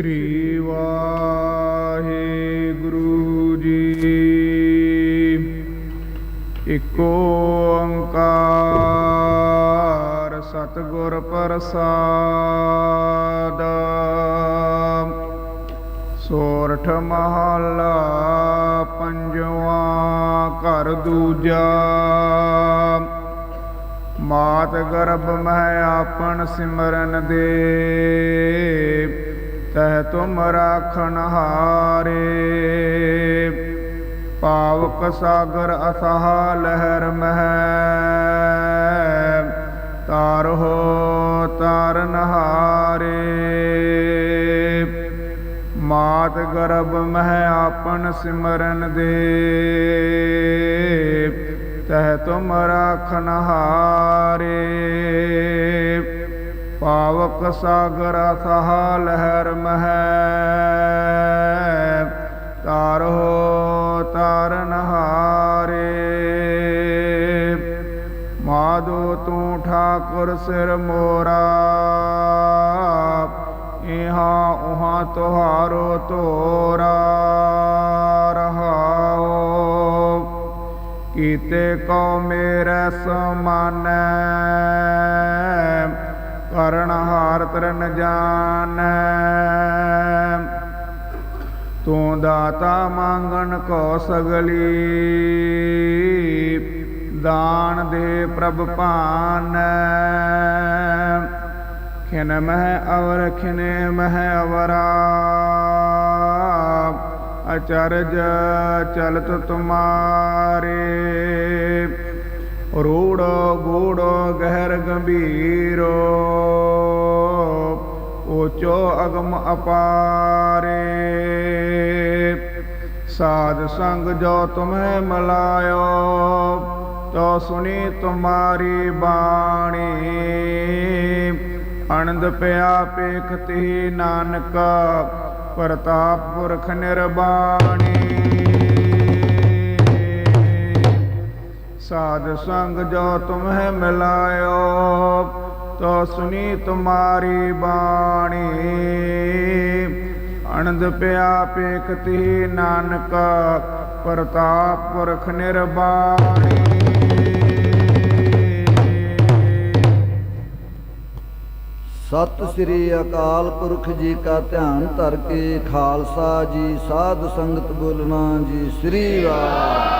ਸ੍ਰੀ ਵਾਹਿਗੁਰੂ ਜੀ। ਇਕੋ ਓੰਕਾਰ ਸਤਿਗੁਰ ਪ੍ਰਸਾਦ। ਸੋਰਠ ਮਹਲਾ ਪੰਜਵਾਂ ਘਰ ਦੂਜਾ। ਮਾਤ ਗਰਭ ਮਹਿ ਆਪਨ ਸਿਮਰਨ ਦੇ। ਤਹ ਤੁਮ ਰਾਖਣ ਹਾਰੇ। ਪਾਵਕ ਸਾਗਰ ਅਥਾਹ ਲਹਿਰ ਮਹਿ ਤਾਰਹੋ ਤਾਰਨ ਹਾਰੇ ਮਾਤ ਗਰਭ ਮਹਿ ਆਪਨ ਸਿਮਰਨ ਦੇ। ਤਹ ਤੁਮ ਰਾਖਨ ਹਾਰੇ। ਪਾਵਕ ਸਾਗਰ ਅਥਾਹ ਲਹਿਰ ਮਹਿ ਤਾਰਹੋ ਤਾਰਨ ਹਾਰੇ ਮਾਧੋ ਤੂੰ ਠਾਕੁਰ ਸਿਰ ਮੋਰਾ ਇਹਾ ਉਹਾ ਤੁਹਾਰੋ ਤੋਰਾ ਰਹਾਓ ਕੀਤੇ ਕੋ ਮੇਰੇ ਸਮਾਨੈ ਕਰਨ ਹਾਰ ਤਰਨ ਜਾਣੈ ਤੂੰ ਦਾਤਾ ਮੰਗਣ ਕੋ ਸਗਲੀ, ਦਾਨ ਦੇ ਪ੍ਰਭ ਭਾਨੈ। ਖਿਨ ਮਹਿ ਅਵਰ, ਖਿਨੇ ਮਹਿ ਅਵਰਾ, ਅਚਰਜ ਚਲਤ ਤੁਮਾਰੇ। ਰੂੜ ਗੂੜ ਗਹਿਰ ਗੰਭੀਰ ਊਚੋ ਅਗਮ ਅਪਾਰੇ। ਸਾਧ ਸੰਗ ਜੋ ਤੁਮੈ ਮਲਾਇਓ, ਤੋ ਸੁਣੀ ਤੁਮਾਰੀ ਬਾਣੀ। ਅਨੰਦ ਪਿਆ ਪੇਖਤੀ ਨਾਨਕ, ਪ੍ਰਤਾਪ ਪੁਰਖ ਨਿਰਬਾਣੀ। ਸਾਧ ਸੰਗ ਜੋ ਤੁਮਹਿ ਮਿਲਾਇਓ ਤੋ ਸੁਨੀ ਤੁਮਾਰੀ ਬਾਣੀ। ਅਨੰਦ ਪਿਆ ਪੇਖਤੀ ਨਾਨਕ, ਪ੍ਰਤਾਪ ਪੁਰਖ ਨਿਰਬਾਣੀ। ਸਤਿ ਸ੍ਰੀ ਅਕਾਲ ਪੁਰਖ ਜੀ ਕਾ ਧਿਆਨ ਧਰ ਕੇ, ਖਾਲਸਾ ਜੀ, ਸਾਧ ਸੰਗਤ ਬੋਲਣਾ ਜੀ, ਸ੍ਰੀ ਵਾਹਿਗੁਰੂ